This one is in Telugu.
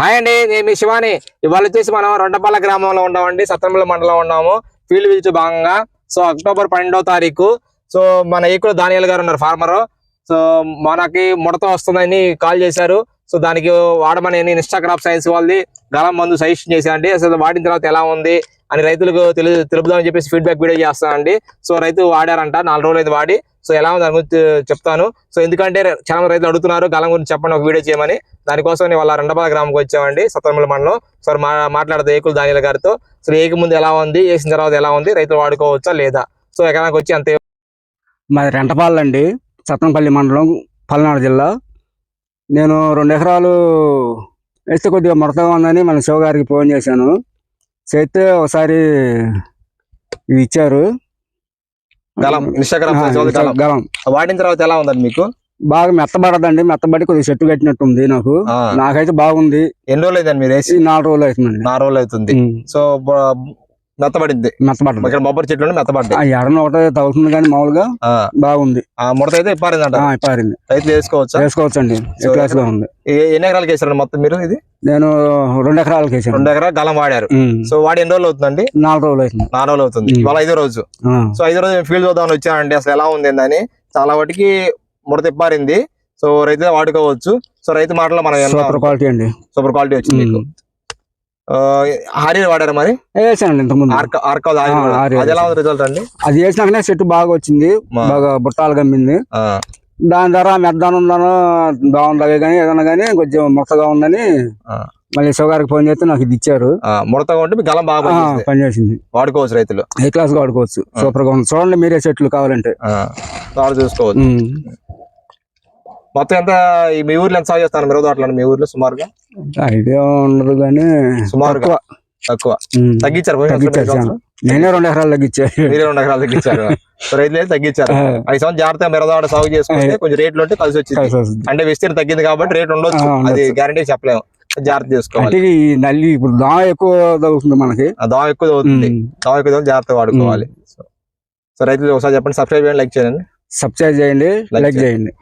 హాయ్ అండి నేను మీ శివాని. ఇవాళ వచ్చేసి మనం రొండపల్ల గ్రామంలో ఉన్నామండి సత్రంల మండలం ఉన్నాము. ఫీల్డ్ విజిట్ భాగంగా. సో అక్టోబర్ పన్నెండవ తారీఖు. సో మన ఏకుల దానియాల్ గారు ఉన్నారు ఫార్మర్ సో మనకి ముడత వస్తుందని కాల్ చేశారు. సో దానికి వాడమని ఇన్స్టాగ్రామ్ సైన్స్ వాళ్ళది. గలం మందు సజెషన్ చేశారండి. అసలు వాడిన తర్వాత ఎలా ఉంది? అని రైతులకు తెలు తెలుపుదామని చెప్పేసి ఫీడ్బ్యాక్ వీడియో చేస్తానండి. సో రైతు వాడారంట నాలుగు రోజులు అయితే వాడి. సో ఎలా ఉంది దాని గురించి చెప్తాను. సో ఎందుకంటే చాలా మంది రైతులు అడుగుతున్నారు గలం గురించి చెప్పండి ఒక వీడియో చేయమని. దానికోసం నేను వాళ్ళ రెండపాల గ్రామంకి వచ్చామండి సత్తరమల మండలం. సో మా మాట్లాడదు ఏకులు దానిల గారితో. సో ఏకు ముందు ఎలా ఉంది వేసిన తర్వాత ఎలా ఉంది రైతులు వాడుకోవచ్చా లేదా? సో ఎకరానికి వచ్చి అంతే. మాది రెంటపాళ్ళు అండి సత్తంపల్లి మండలం పల్నాడు జిల్లా. నేను రెండు ఎకరాలు వేస్తే కొద్దిగా ముడతగా ఉందని మన శివ గారికి ఫోన్ చేశాను. చేస్తే ఒకసారి ఇది ఇచ్చారు. గలం గలం? వాడిన తర్వాత ఎలా ఉందండి మీకు? బాగా మెత్తబడదండి. మెత్తబడి కొద్దిగా చెట్టు కట్టినట్టుంది నాకు. ఆ, నాకైతే బాగుంది. ఎన్ని రోజులు అయిందండి మీరు వేసి? నాలుగు రోజులు అవుతుందండి. నాలుగు రోజులు అవుతుంది. సో మెత్తబడింది మెత్తబడ్డది ఇక్కడ బొబ్బరి చెట్లు మెత్తబడ్డాయి ఎడన ఒకటే తగులుతుంది కానీ మామూలుగా బాగుంది. ఆ ముడత అయితే ఇప్పారిందంట. ఆ, పారింది రైతులు వేసుకోవచ్చా? క్లాస్గా ఉంది. ఎన్ని ఎకరాలకి వేసారండి మొత్తం మీరు ఇది? నేను రెండు ఎకరాలకి వేసాను రెండు ఎకరాలు గలం వాడారు. సో వాడి ఎన్ని రోజులు అవుతుందండి? నాలుగు రోజులు అవుతుంది. నాలుగు రోజులు అవుతుంది. ఇవాళ ఐదో రోజు. సో ఐదో రోజు ఫీల్డ్ చూద్దామని వచ్చానండి. అసలు ఎలా ఉంది అని చాలా వాటికి ముడత ఇప్పారింది. సో రైతు వాడుకోవచ్చు. సో రైతు మాటలో మనం సూపర్ క్వాలిటీ అండి. సూపర్ క్వాలిటీ వచ్చింది మీకు. హారీ వాడారు మరి? వేసానండి ఇంతకుముందు. అది ఎలా రిజల్ట్ అండి? అది వేసినాకనే చెట్టు బాగా వచ్చింది. బాగా బుట్టాలు కమ్మింది. దాని ద్వారా మెద్దనుందనో బాగుంది కానీ ఏదన్నా కానీ కొంచెం మొత్తగా ఉందని. మళ్ళీ షుగర్కి ఫోన్ చేస్తే నాకు ఇది ఇచ్చారు. ముడతగా ఉంటే గలం బాగా. పనిచేసింది. వాడుకోవచ్చు రైతులు. ఏ క్లాస్ వాడుకోవచ్చు. సూపర్గా ఉంది. చూడండి మీరే చెట్లు కావాలంటే. చూసుకోవచ్చు. మొత్తం ఎంత ఈ మీ ఊర్లో ఎంత సాగు చేస్తారు మీరు తోటలో మీ ఊర్లో సుమారుగా? ఐడియా ఉండదు కానీ సుమారుగా? తక్కువ. తగ్గించారు తగ్గించారు? నేనే రెండు ఎకరాలు తగ్గించాను. మీరే రెండు ఎకరాలు తగ్గించారు. రైతులు తగ్గించారు. ఐదు సంవత్సరం జాగ్రత్తగా మిరదాడ సాగు చేసుకుంటే కొంచెం రేట్లు ఉంటే కలిసి వచ్చింది. అంటే విస్తీర్ణ తగ్గింది కాబట్టి రేట్ ఉండొచ్చు. అది గ్యారంటీ చెప్పలేము. జాగ్రత్త చేసుకోవాలి. నల్లి ఇప్పుడు దోమ ఎక్కువ తగ్గుతుంది మనకి. దోమ ఎక్కువ ఉమ్. దోమ ఎక్కువ అవుతుంది, జాగ్రత్తగా వాడుకోవాలి. సో రైతులు ఒకసారి చెప్పండి. సబ్స్క్రైబ్ చేయండి లైక్ చేయండి. సబ్స్క్రైబ్ చేయండి లైక్ చేయండి.